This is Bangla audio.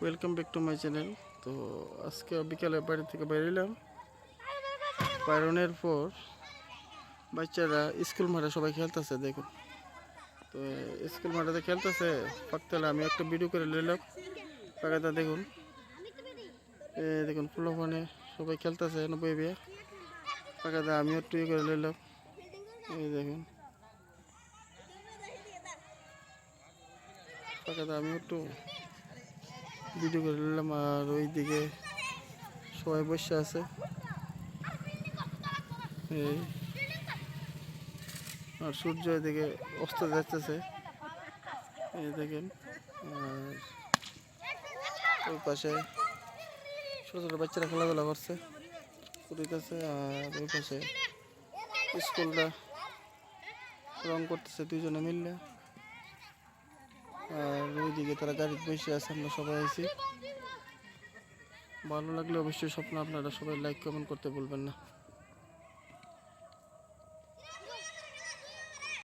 Welcome back to my channel তো আজকে বিকালে বাড়ি থেকে বেরোলাম। বাইরনের পর বাচ্চারা স্কুল মাঠে সবাই খেলতেছে, দেখুন। তো স্কুল মাঠে খেলতেছে ফাঁকতালে আমি একটা ভিডিও করে নিলাম পাকাটা দেখুন। দেখুন, ফুলফানে সবাই খেলতেছে, নব্বই বিয়ে। পাকাটা আমিও একটু ইয়ে করে নিলাম এই দেখুন। পাকাটা আমিও একটু ভিডিও করে নিলাম, আর ওইদিকে সবাই বসে আছে। আর সূর্য এদিকে অস্ত যাচ্ছে এই দেখেন, আর ওই পাশে ছোটো ছোটো বাচ্চারা খেলাধুলা করছে করিতেছে আর ওই পাশে স্কুলটা রং করতেছে দুজনে মিললে ওইদিকে তারা গাড়িতে বসে আছে, আমরা সবাই আছি। ভালো লাগলে অবশ্যই স্বপ্ন আপনারা সবাই লাইক কমেন্ট করতে বলবেন না।